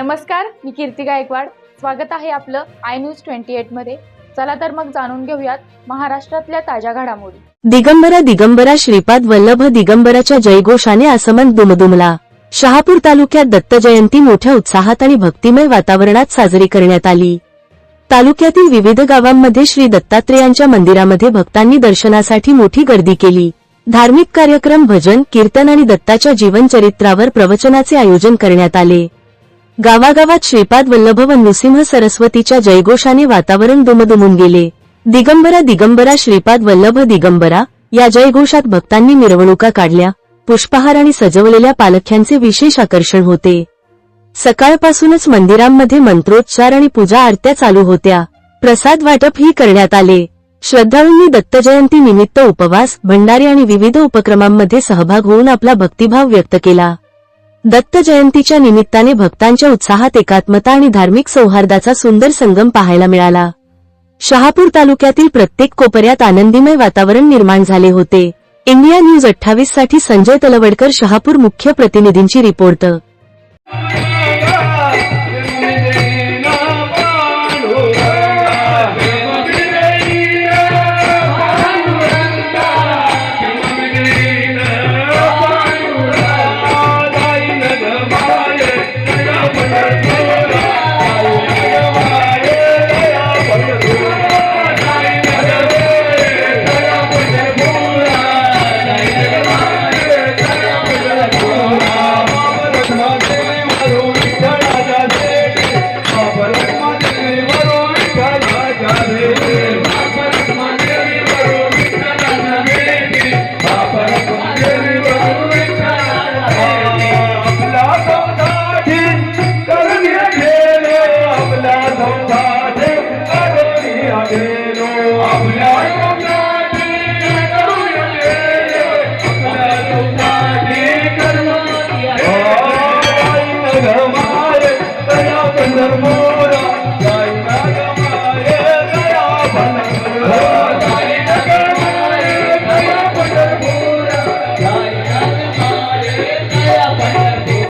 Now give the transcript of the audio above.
नमस्कार मी कीर्ती गायकवाड. स्वागत आहे आपलं आय न्यूज ट्वेंटी एटमध्ये. चला तर मग जाणून घेऊयात महाराष्ट्रातल्या ताज्या घडामोडी. दिगंबरा दिगंबरा श्रीपाद वल्लभ दिगंबराच्या जयघोषाने आसमन दुमदुमला. शहापूर तालुक्यात दत्त जयंती मोठ्या उत्साहात आणि भक्तिमय वातावरणात साजरी करण्यात आली. तालुक्यातील विविध गावांमध्ये श्री दत्तात्रेयांच्या मंदिरामध्ये भक्तांनी दर्शनासाठी मोठी गर्दी केली. धार्मिक कार्यक्रम भजन कीर्तन आणि दत्ताच्या जीवनचरित्रावर प्रवचनाचे आयोजन करण्यात आले. गावागावात श्रीपाद वल्लभ व नृसिंह सरस्वतीच्या जयघोषाने वातावरण दुमदुमून गेले. दिगंबरा दिगंबरा श्रीपाद वल्लभ दिगंबरा या जयघोषात भक्तांनी मिरवणुका काढल्या. पुष्पहार आणि सजवलेल्या पालख्यांचे विशेष आकर्षण होते. सकाळपासूनच मंदिरांमध्ये मंत्रोच्चार आणि पूजा आरत्या चालू होत्या. प्रसाद वाटप ही करण्यात आले. श्रद्धाळूंनी दत्त जयंती निमित्त उपवास भंडारे आणि विविध उपक्रमांमध्ये सहभाग होऊन आपला भक्तिभाव व्यक्त केला. दत्त जयंतीच्या निमित्ताने भक्तांच्या उत्साहात एकात्मता आणि धार्मिक सौहार्दाचा सुंदर संगम पाहायला मिळाला. शहापूर तालुक्यातील प्रत्येक कोपऱ्यात आनंदीमय वातावरण निर्माण झाले होते. इंडिया न्यूज अठ्ठावीससाठी संजय तलवडकर शहापूर मुख्य प्रतिनिधींची रिपोर्ट. هلو اپنا رنگي